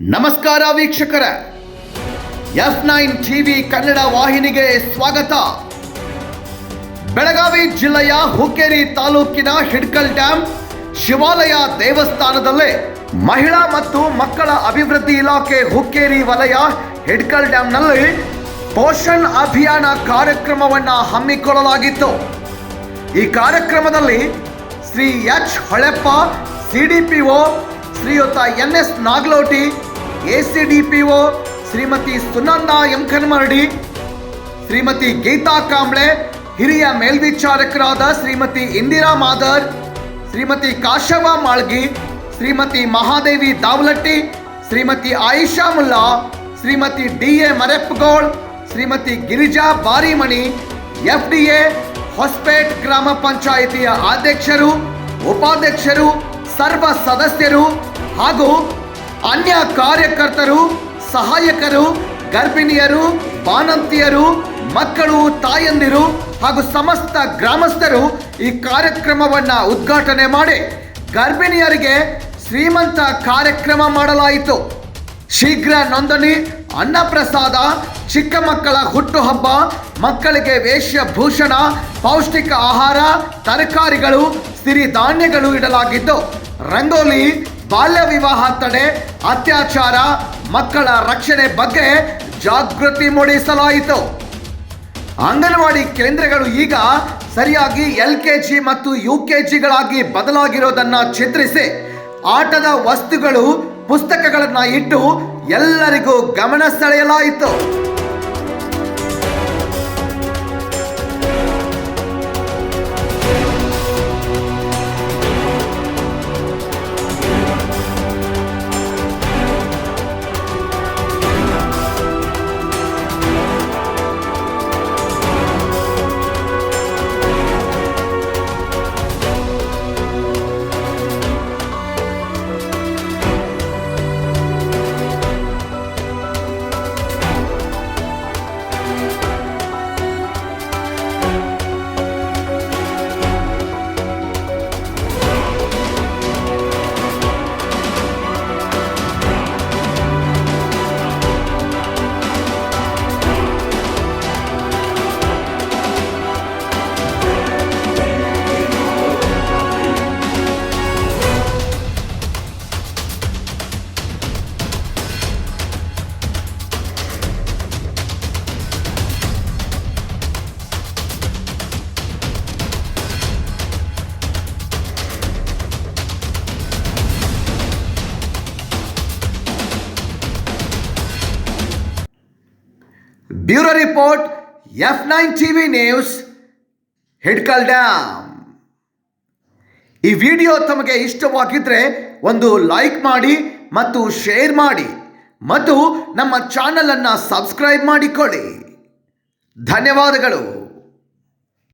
ನಮಸ್ಕಾರ ವೀಕ್ಷಕರ. S nine TV Kannada ವಾಹಿನಿಗೆ ಸ್ವಾಗತ. ಬೆಳಗಾವಿ ಜಿಲ್ಲೆಯ ಹುಕ್ಕೇರಿ ತಾಲೂಕಿನ ಹಿಡ್ಕಲ್ ಡ್ಯಾಂ ಶಿವಾಲಯ ದೇವಸ್ಥಾನದಲ್ಲೇ ಮಹಿಳಾ ಮತ್ತು ಮಕ್ಕಳ ಅಭಿವೃದ್ಧಿ ಇಲಾಖೆ ಹುಕ್ಕೇರಿ ವಲಯ ಹಿಡ್ಕಲ್ ಡ್ಯಾಂನಲ್ಲಿ ಪೋಷಣ್ ಅಭಿಯಾನ ಕಾರ್ಯಕ್ರಮವನ್ನು ಹಮ್ಮಿಕೊಳ್ಳಲಾಗಿತ್ತು. ಈ ಕಾರ್ಯಕ್ರಮದಲ್ಲಿ Shri H Holeppa CDPO Shriyuta N S Naglotti ACDPO Shrimati Sunanda M Kanmaradi Shrimati Geeta Kamble, ಹಿರಿಯ ಮೇಲ್ವಿಚಾರಕರಾದ Shrimati Indira Madar, Shrimati Kashava Malgi, Shrimati Mahadevi Davalatti, Shrimati Ayesha Mulla, Shrimati D A Mareppagol Shrimati Girija Barimani, F D A Hospet ಗ್ರಾಮ ಪಂಚಾಯಿತಿಯ ಅಧ್ಯಕ್ಷರು, ಉಪಾಧ್ಯಕ್ಷರು, ಸರ್ವ ಸದಸ್ಯರು ಹಾಗೂ ಅನ್ಯ ಕಾರ್ಯಕರ್ತರು, ಸಹಾಯಕರು, ಗರ್ಭಿಣಿಯರು, ಬಾಣಂತಿಯರು, ಮಕ್ಕಳು, ತಾಯಂದಿರು ಹಾಗೂ ಸಮಸ್ತ ಗ್ರಾಮಸ್ಥರು ಈ ಕಾರ್ಯಕ್ರಮವನ್ನು ಉದ್ಘಾಟನೆ ಮಾಡಿ ಗರ್ಭಿಣಿಯರಿಗೆ ಶ್ರೀಮಂತ ಕಾರ್ಯಕ್ರಮ ಮಾಡಲಾಯಿತು. ಶೀಘ್ರ ನೋಂದಣಿ, ಅನ್ನಪ್ರಸಾದ, ಚಿಕ್ಕ ಮಕ್ಕಳ ಹುಟ್ಟುಹಬ್ಬ, ಮಕ್ಕಳಿಗೆ ವೇಷಭೂಷಣ, ಪೌಷ್ಟಿಕ ಆಹಾರ, ತರಕಾರಿಗಳು ಸಿರಿಧಾನ್ಯಗಳು ಇಡಲಾಗಿದ್ದು, ರಂಗೋಲಿ ಬಾಲ್ಯ ವಿವಾಹ ತಡೆ, ಅತ್ಯಾಚಾರ, ಮಕ್ಕಳ ರಕ್ಷಣೆ ಬಗ್ಗೆ ಜಾಗೃತಿ ಮೂಡಿಸಲಾಯಿತು. ಅಂಗನವಾಡಿ ಕೇಂದ್ರಗಳು ಈಗ ಸರಿಯಾಗಿ ಎಲ್ ಕೆ ಜಿ ಮತ್ತು ಯು ಕೆ ಜಿಗಳಾಗಿ ಬದಲಾಗಿರೋದನ್ನ ಚಿತ್ರಿಸಿ, ಆಟದ ವಸ್ತುಗಳು, ಪುಸ್ತಕಗಳನ್ನ ಇಟ್ಟು ಎಲ್ಲರಿಗೂ ಗಮನ ಸೆಳೆಯಲಾಯಿತು. Bureau report, F nine T V news, Hidkal dam ಈ ವಿಡಿಯೋ ತಮಗೆ ಇಷ್ಟವಾಗಿದ್ರೆ ಒಂದು ಲೈಕ್ ಮಾಡಿ ಮತ್ತು ಶೇರ್ ಮಾಡಿ ಮತ್ತು ನಮ್ಮ ಚಾನಲನ್ನು ಸಬ್ಸ್ಕ್ರೈಬ್ ಮಾಡಿಕೊಳ್ಳಿ. ಧನ್ಯವಾದಗಳು.